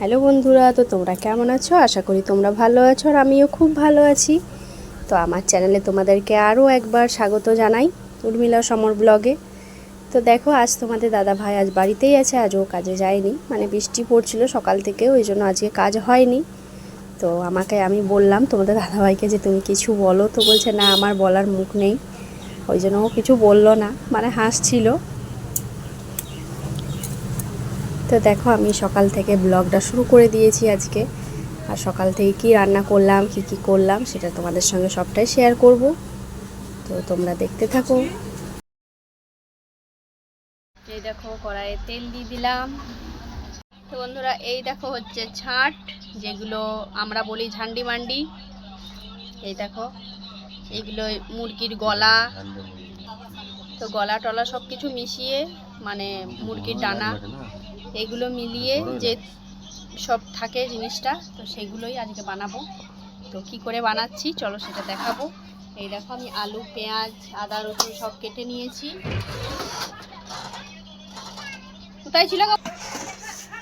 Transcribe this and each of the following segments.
Hello বন্ধুরা, তো তোমরা কেমন আছো? আশা করি তোমরা ভালো আছো আর আমিও খুব ভালো আছি। তো আমার চ্যানেলে তোমাদেরকে আরও একবার স্বাগত জানাই উর্মিলা সমর ব্লগে। তো দেখো, আজ তোমাদের দাদা ভাই আজ বাড়িতেই আছে, আজ ও কাজে যায়নি। মানে বৃষ্টি পড়ছিল সকাল থেকে, ওই জন্য আজকে কাজ হয়নি। তো আমাকে আমি বললাম, তোমাদের দাদাভাইকে যে তুমি কিছু বলো। তো বলছে, না, আমার বলার মুখ নেই। ওই জন্য ও কিছু বলল না। মানে হাসছিল। তো দেখো আমি সকাল থেকে ব্লগটা শুরু করে দিয়েছি আজকে। আর সকাল থেকে কি রান্না করলাম কি কি করলাম সেটা তোমাদের সঙ্গে সবটাই শেয়ার করব। তো তোমরা দেখতে থাকো। এই দেখো কড়াইয়ে তেল দিয়ে দিলাম। তো বন্ধুরা এই দেখো হচ্ছে ছাট যেগুলো আমরা বলি ঝান্ডি মান্ডি। এই দেখো এইগুলো মুরগির গলা। তো গলা টলা সব কিছু মিশিয়ে মানে মুরগির ডানা। এগুলো মিলিয়ে যে সব থাকে জিনিসটা তো সেগুলোই আজকে বানাবো। তো কি করে বানাচ্ছি? চলো সেটা দেখাবো। এই দেখো আমি আলু পেঁয়াজ আদা রসুন সব কেটে নিয়েছি। কোথায় ছিল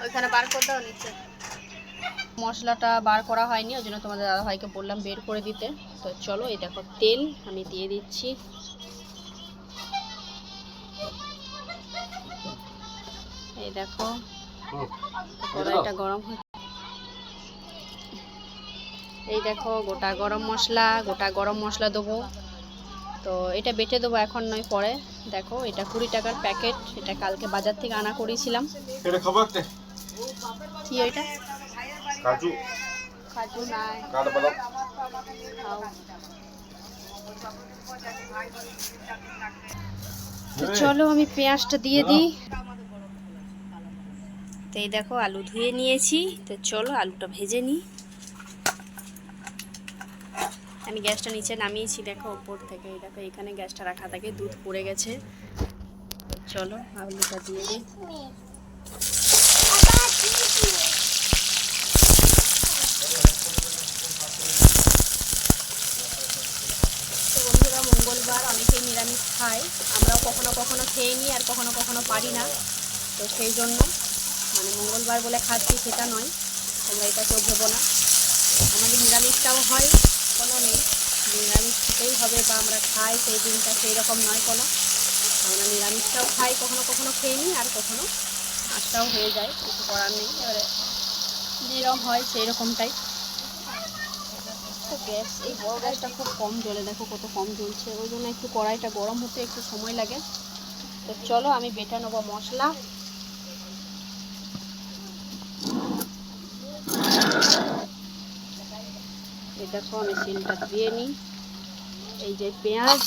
ওইখানে বার করে দাও নিচে। মশলাটা বার করা হয়নি ওই জন্য তোমাদের দাদাভাইকে বললাম বের করে দিতে। তো চলো এই দেখো তেল আমি দিয়ে দিচ্ছি। এই দেখো। কড়াইটা গরম হচ্ছে এই দেখো গোটা গরম মশলা গোটা গরম মশলা দেবো। তো এটা বেটে দেবো এখন নয় পরে। দেখো এটা কুড়ি টাকার প্যাকেট। এটা কালকে বাজার থেকে আনা করেছিলাম। কি? এটা কাজু। কাজু নাই। চলো আমি পেঁয়াজটা দিয়ে দিই। তো এই দেখো আলু ধুয়ে নিয়েছি। তো চলো আলুটা ভেজে নিই। আমি গ্যাসটা নিচে নামিয়েছি, দেখো উপর থেকে। এই দেখো এখানে গ্যাসটা রাখা থাকে, দুধ পড়ে গেছে। চলো আলুটা দিয়ে দিই। মঙ্গলবার অনেকেই নিরামিষ খায়। আমরাও কখনো কখনো খেয়ে নিই আর কখনো কখনো পারি না। তো সেই জন্য মানে মঙ্গলবার বলে খাচ্ছি সেটা নয়। তোমরা এটা কেউ ভেবো না। আমাদের নিরামিষটাও হয় কোনো নেই। নিরামিষ খেতেই হবে বা আমরা খাই, সেই দিনটা সেই রকম নয় কোনো। আমরা নিরামিষটাও খাই, কখনো কখনো খেয়ে নিই আর কখনো আশটাও হয়ে যায়, কিছু করার নেই। এবারে যেরকম হয় সেই রকমটাই গ্যাস, এই বড় গ্যাসটা খুব কম জ্বলে। দেখো কত কম জ্বলছে। ওই জন্য একটু কড়াইটা গরম হতে একটু সময় লাগে। তো চলো আমি বেটে নেব মশলা। এই দেখো আমি সিলটা দিয়ে নিই। এই যে পেঁয়াজ,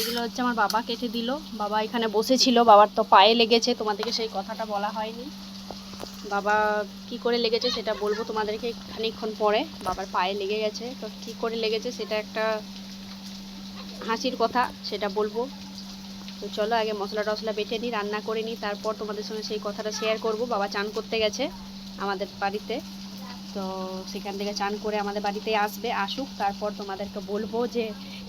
এগুলো হচ্ছে আমার বাবা কেটে দিল। বাবা এখানে বসেছিল, বাবার তো পায়ে লেগেছে, তোমাদেরকে সেই কথাটা বলা হয়নি। বাবা কি করে লেগেছে সেটা বলব তোমাদেরকে খানিকক্ষণ পরে। বাবার পায়ে লেগে গেছে, তো কি করে লেগেছে সেটা একটা হাসির কথা, সেটা বলব। তো চলো আগে মশলা টশলা বেটে নিই, রান্না করে নিই, তারপর তোমাদের সঙ্গে সেই কথাটা শেয়ার করব। বাবা চান করতে গেছে আমাদের বাড়িতে। তো সেখান থেকে চান করে আমাদের বাড়িতে আসবে, আসুক। তারপর তোমাদেরকে বলব যে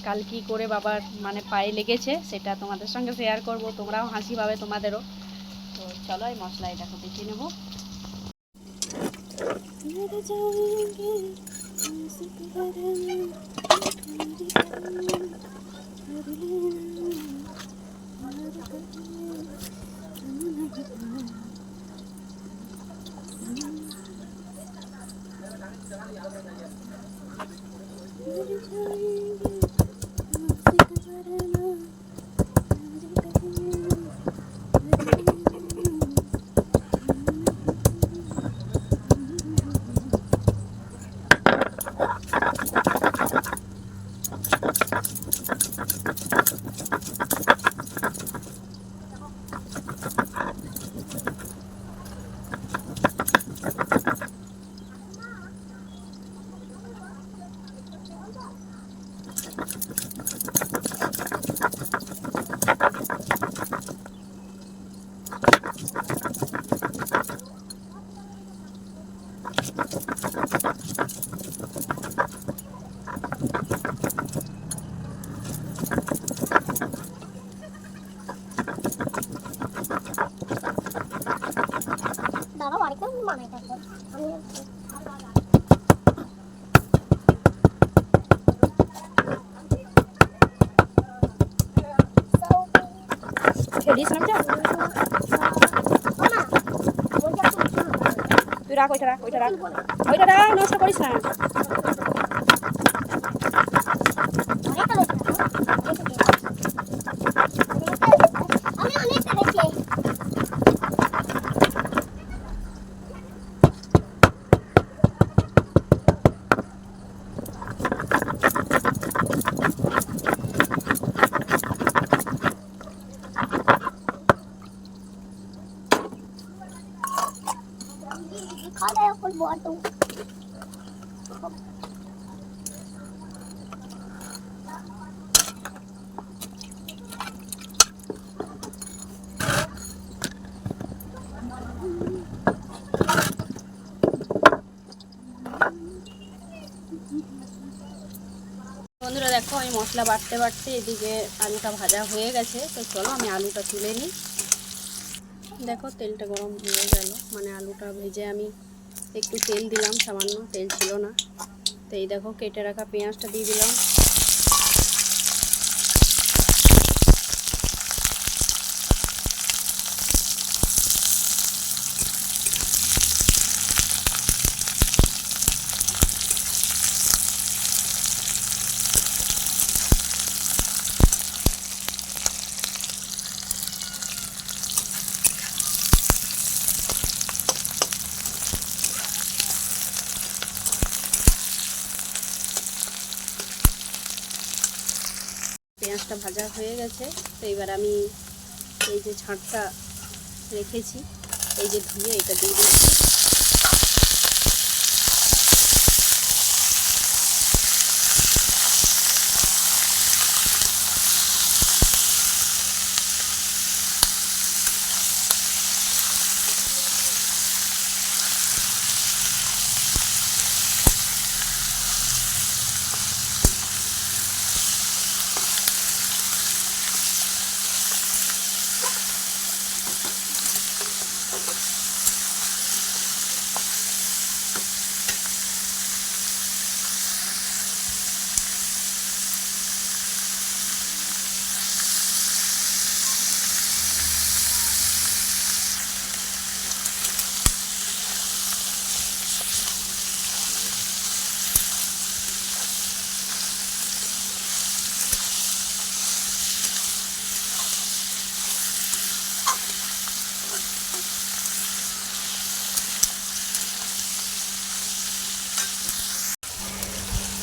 কাল কি করে বাবার মানে পায়ে লেগেছে, সেটা তোমাদের সঙ্গে শেয়ার করব। তোমরাও হাসি পাবে তোমাদেরও। তো চলো এই মশলা এটা বেটে নেব। বাবা বাড়িতে খেলিস না যা তুই রাখ ওইটা রাখ ওইটা রাখ ওইটা রাখ নষ্ট করিস না বন্ধুরা দেখো, আমি মশলা বাড়তে বাড়তে এদিকে আলুটা ভাজা হয়ে গেছে। তো চলো, আমি আলুটা তুলে নিই। দেখো, তেলটা গরম হয়ে গেল। মানে আলুটা ভেজে আমি একটু তেল দিলাম, সামান্য তেল ছিল না। তো এই দেখো, কেটে রাখা পেঁয়াজটা দিয়ে দিলাম। ভাজা হয়ে গেছে। তো এবার আমি এই যে ছাঁটটা রেখেছি। এই যে ধুয়ে এটা দিয়ে দিচ্ছি।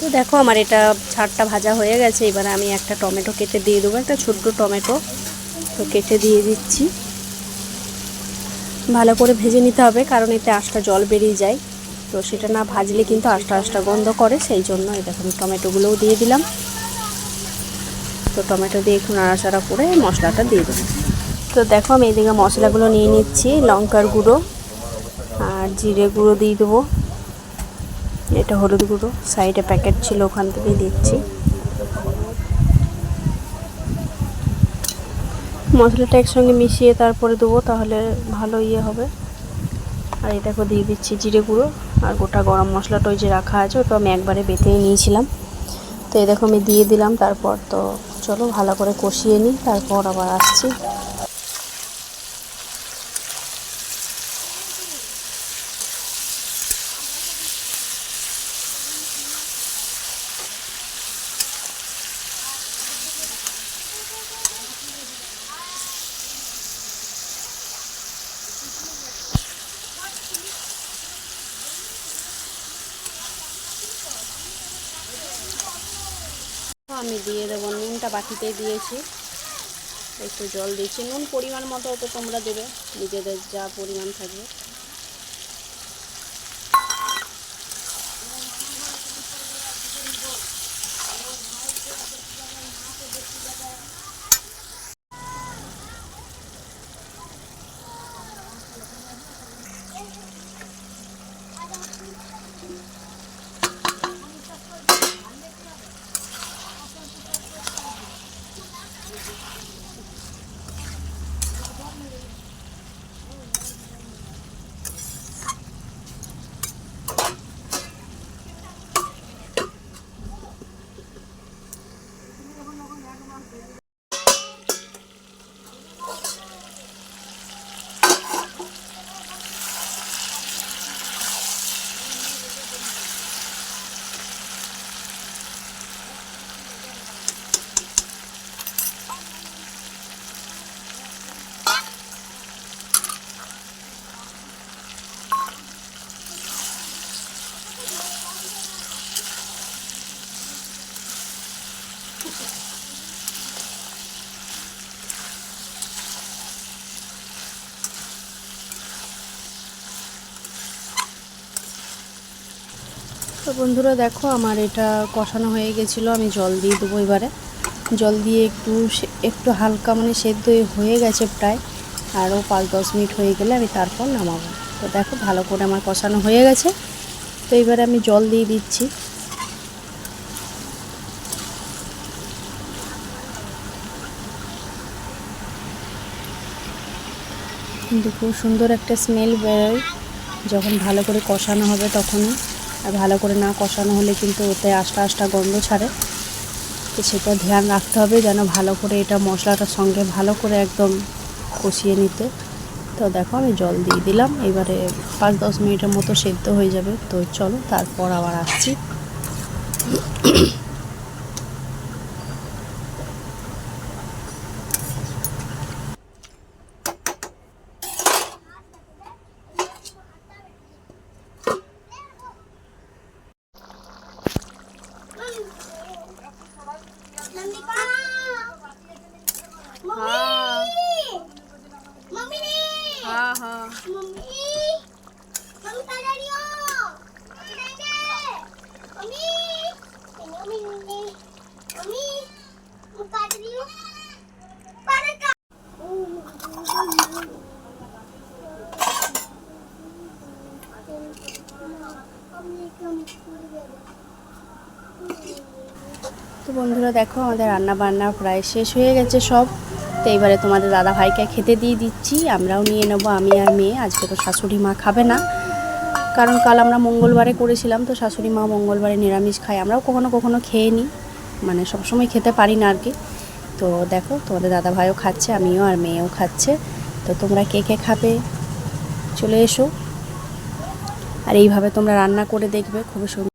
তো দেখো আমার এটা ছাড়টা ভাজা হয়ে গেছে, এবার আমি একটা টমেটো কেটে দিয়ে দেবো, একটা ছোট্ট টমেটো। তো কেটে দিয়ে দিচ্ছি। ভালো করে ভেজে নিতে হবে, কারণ এতে আঁশটা জল বেরিয়ে যায়। তো সেটা না ভাজলে কিন্তু আঁশটা আঁশটা গন্ধ করে, সেই জন্য দেখো আমি টমেটোগুলোও দিয়ে দিলাম। তো টমেটো দিয়ে একটু নাড়াচাড়া করে মশলাটা দিয়ে দেবো। তো দেখো আমি এদিকে মশলাগুলো নিয়ে নিচ্ছি, লঙ্কার গুঁড়ো আর জিরে গুঁড়ো দিয়ে দেবো। এটা হলুদ গুঁড়ো সাইডে প্যাকেট ছিল, ওখান থেকেই দিচ্ছি। মশলাটা একসঙ্গে মিশিয়ে তারপরে দেবো, তাহলে ভালো ইয়ে হবে। আর এই দেখো, দিয়ে দিচ্ছি জিরে গুঁড়ো, আর গোটা গরম মশলাটা ওই যে রাখা আছে, ওটা আমি একবারে বেঁধেই নিয়েছিলাম। তো এই দেখো, আমি দিয়ে দিলাম, তারপর তো চলো ভালো করে কষিয়ে নিই, তারপর আবার আসছি। আমি দিয়ে দেবো, নুনটা বাটিতে দিয়েছি। একটু জল দিচ্ছি, নুন পরিমাণ মতো তো তোমরা দেবে, নিজেদের যা পরিমাণ থাকবে। তো বন্ধুরা দেখো, আমার এটা কষানো হয়ে গেছিল, আমি জল দিয়ে দেবো এবারে। জল দিয়ে একটু একটু হালকা মানে সেদ্ধ হয়ে গেছে প্রায়, আরও পাঁচ দশ মিনিট হয়ে গেলে আমি তারপর নামাবো। তো দেখো, ভালো করে আমার কষানো হয়ে গেছে। তো এবারে আমি জল দিয়ে দিচ্ছি। কিন্তু খুব সুন্দর একটা স্মেল বেরোয়। যখন ভালো করে কষানো হবে তখনই। আর ভালো করে না কষানো হলে কিন্তু ওতে আস্টা আস্তে গন্ধ ছাড়ে। তো সেটা ধ্যান রাখতে হবে যেন ভালো করে এটা মশলাটার সঙ্গে ভালো করে একদম কষিয়ে নিতে। তো দেখো আমি জল দিয়ে দিলাম, এবারে পাঁচ দশ মিনিটের মতো সেদ্ধ হয়ে যাবে। তো চলো তারপর আবার আসছি। দেখো, আমাদের রান্না বান্না প্রায় শেষ হয়ে গেছে সব। তো এইবারে তোমাদের দাদা ভাইকে খেতে দিয়ে দিচ্ছি। আমরাও নিয়ে নেব, আমি আর মেয়ে। আজকে তো শাশুড়ি মা খাবে না। কারণ কাল আমরা মঙ্গলবারে করেছিলাম, তো শাশুড়ি মা মঙ্গলবারে নিরামিষ খাই আমরাও কখনো কখনো খেয়ে নিই। মানে সবসময় খেতে পারি না আর কি। তো দেখো, তোমাদের দাদা ভাইও খাচ্ছে, আমিও আর মেয়েও খাচ্ছে। তো তোমরা কে কে খাবে? চলে এসো। আর এইভাবে তোমরা রান্না করে দেখবে, খুবই সুন্দর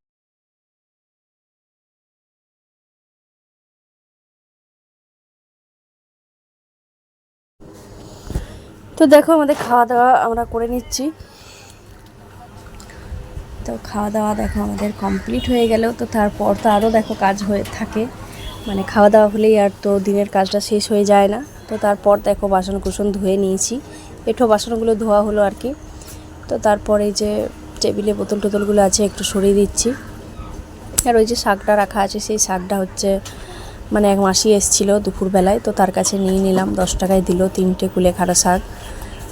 তো দেখো আমাদের খাওয়া দাওয়া আমরা করে নিচ্ছি। তো খাওয়া দাওয়া দেখো আমাদের কমপ্লিট হয়ে গেল। তো তারপর তো আরও দেখো কাজ হয়ে থাকে। মানে খাওয়া দাওয়া হলেই আর তো দিনের কাজটা শেষ হয়ে যায় না। তো তারপর দেখো বাসন কুসন ধুয়ে নিয়েছি। এঠো বাসনগুলো ধোয়া হলো আর কি। তো তারপর এই যে টেবিলে বোতল টোতলগুলো আছে একটু সরিয়ে দিচ্ছি। আর ওই যে শাকটা রাখা আছে, সেই শাকটা হচ্ছে মানে এক মাসি এসেছিল দুপুরবেলায়। তো তার কাছে নিয়ে নিলাম, দশ টাকায় দিল তিনটে কুলেখাড়া শাক।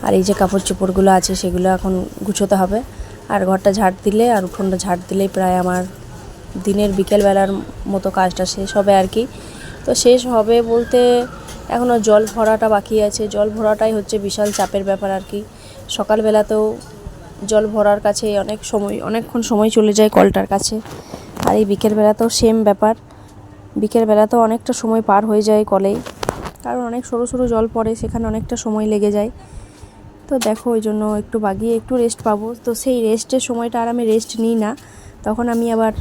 আর এই যে কাপড় চোপড়গুলো আছে, সেগুলো এখন গুছোতে হবে। আর ঘরটা ঝাড় দিলে আর উঠোনটা ঝাড় দিলেই প্রায় আমার দিনের বিকেলবেলার মতো কাজটা শেষ হবে আর কি। তো শেষ হবে বলতে এখনও জল ভরাটা বাকি আছে। জল ভরাটাই হচ্ছে বিশাল চাপের ব্যাপার আর কি। সকালবেলাতেও জল ভরার কাছে অনেক সময়, অনেকক্ষণ সময় চলে যায় কলটার কাছে। আর এই বিকেলবেলাতেও সেম ব্যাপার। বিকেলবেলাতেও অনেকটা সময় পার হয়ে যায় কলেই। কারণ অনেক সরু সরু জল পড়ে, সেখানে অনেকটা সময় লেগে যায়। তো দেখো, ওই জন্য একটু বাগিয়ে একটু রেস্ট পাবো। তো সেই রেস্টের সময়টা আর আমি রেস্ট নিই না। তখন আমি আবার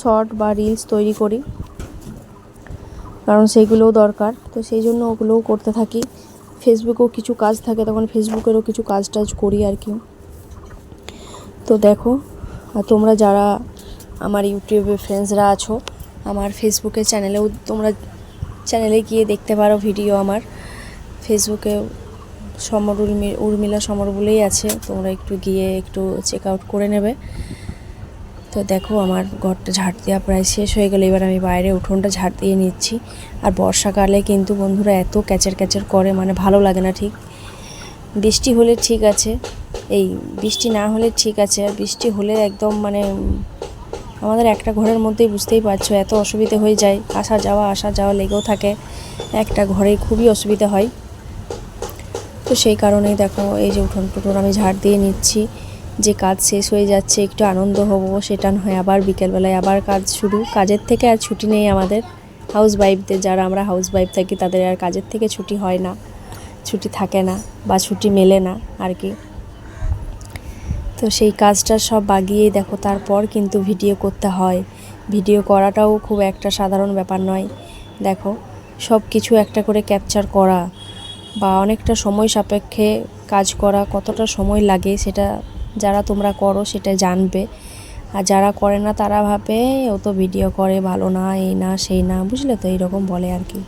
শর্ট বা রিলস তৈরি করি। কারণ সেইগুলোও দরকার। তো সেই জন্য ওগুলোও করতে থাকি। ফেসবুকেও কিছু কাজ থাকে, তখন ফেসবুকেরও কিছু কাজ টাজ করি আর কি। তো দেখো, আর তোমরা যারা আমার ইউটিউবে ফ্রেন্ডসরা আছো, আমার ফেসবুকে চ্যানেলেও তোমরা চ্যানেলে গিয়ে দেখতে পারো ভিডিও আমার। ফেসবুকে সমর উর্মি, উর্মিলা সমর বলেই আছে। তোমরা একটু গিয়ে একটু চেক আউট করে নেবে। তো দেখো আমার ঘরটা ঝাড় দেওয়া প্রায় শেষ হয়ে গেলো। এবার আমি বাইরে উঠোনটা ঝাড় দিয়ে নিচ্ছি। আর বর্ষাকালে কিন্তু বন্ধুরা এত ক্যাচার ক্যাচের করে মানে ভালো লাগে না ঠিক। বৃষ্টি হলে ঠিক আছে। এই বৃষ্টি না হলে ঠিক আছে। আর বৃষ্টি হলে একদম মানে আমাদের একটা ঘরের মধ্যেই বুঝতেই পারছ, এত অসুবিধে হয়ে যায়। আসা যাওয়া আসা যাওয়া লেগেও থাকে। একটা ঘরে খুবই অসুবিধা হয়। তো সেই কারণেই দেখো এই যে উঠোন টুঠোন আমি ঝাড় দিয়ে নিচ্ছি। যে কাজ শেষ হয়ে যাচ্ছে, একটু আনন্দ হব, সেটা নয় আবার বিকেলবেলায় আবার কাজ শুরু। কাজের থেকে আর ছুটি নেই আমাদের। হাউস ওয়াইফদের যারা আমরা হাউস ওয়াইফ থাকি, তাদের আর কাজের থেকে ছুটি হয় না। ছুটি থাকে না বা ছুটি মেলে না আর কি। তো সেই কাজটা সব বাগিয়ে দেখো, তারপর কিন্তু ভিডিও করতে হয়। ভিডিও করাটাও খুব একটা সাধারণ ব্যাপার নয়। দেখো সব কিছু একটা করে ক্যাপচার করা। বা অনেকটা সময় সাপেক্ষে কাজ করা কতটা সময় লাগে সেটা যারা তোমরা করো সেটা জানবে। আর যারা করে না তারা ভাবে, ও তো ভিডিও করে ভালো না, এই না, সেই না। বুঝলে তো? এইরকম বলে আর কি।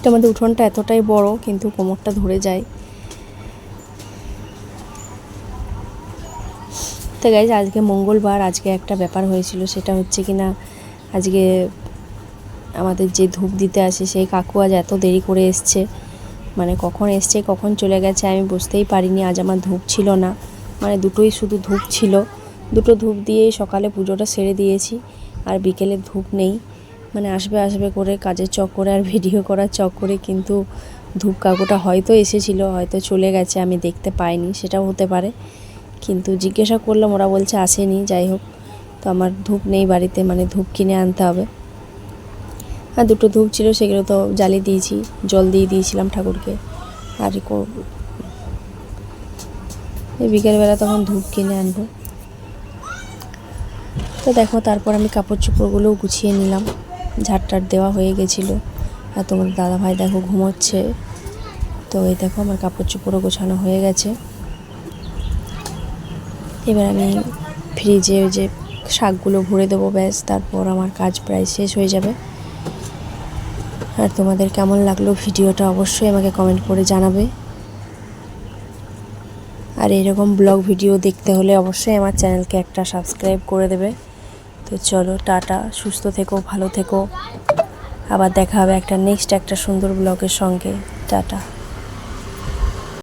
তো আমাদের উঠোনটা এতটাই বড়, কিন্তু কোমরটা ধরে যায়। তো গাইজ আজকে মঙ্গলবার, আজকে একটা ব্যাপার হয়েছিল, সেটা হচ্ছে কি না আজকে আমাদের যে ধূপ দিতে আসে, সেই কাকু আজ এত দেরি করে এসছে। মানে কখন এসছে, কখন চলে গেছে, আমি বুঝতেই পারিনি, আজ আমার ধূপ ছিল না। মানে দুটোই শুধু ধূপ ছিল। দুটো ধূপ দিয়েই সকালে পুজোটা সেরে দিয়েছি, আর বিকেলে ধূপ নেই। মানে আসবে আসবে করে কাজের চক করে আর ভিডিও করার চক করে কিন্তু ধূপ কাকুটা হয়তো এসেছিল, হয়তো চলে গেছে, আমি দেখতে পাইনি, সেটাও হতে পারে। কিন্তু জিজ্ঞাসা করলাম, ওরা বলছে আসেনি, যাই হোক। তো আমার ধূপ নেই বাড়িতে মানে ধূপ কিনে আনতে হবে। আর দুটো ধূপ ছিল, সেগুলো তো জ্বালিয়ে দিয়েছি, জল দিয়ে দিয়েছিলাম ঠাকুরকে। আর বিকেলবেলা তখন ধূপ কিনে আনব। তো দেখো, তারপর আমি কাপড় চোপড়গুলোও গুছিয়ে নিলাম। ঝাড়টার দেওয়া হয়ে গেছিল। আর তোমার দাদা ভাই দেখো ঘুমোচ্ছে। তো এই দেখো আমার কাপড় চোপড়ও গোছানো হয়ে গেছে। এবার আমি ফ্রিজে ওই যে শাকগুলো ভরে দেবো, ব্যাস, তারপর আমার কাজ প্রায় শেষ হয়ে যাবে। আর তোমাদের কেমন লাগল ভিডিওটা অবশ্যই আমাকে কমেন্ট করে জানাবে। আর এরকম ব্লগ ভিডিও দেখতে হলে অবশ্যই আমার চ্যানেলকে একটা সাবস্ক্রাইব করে দেবে। তো চলো, টাটা, সুস্থ থেকো, ভালো থেকো। আবার দেখা হবে একটা নেক্সট একটা সুন্দর ব্লগের সঙ্গে। টাটা।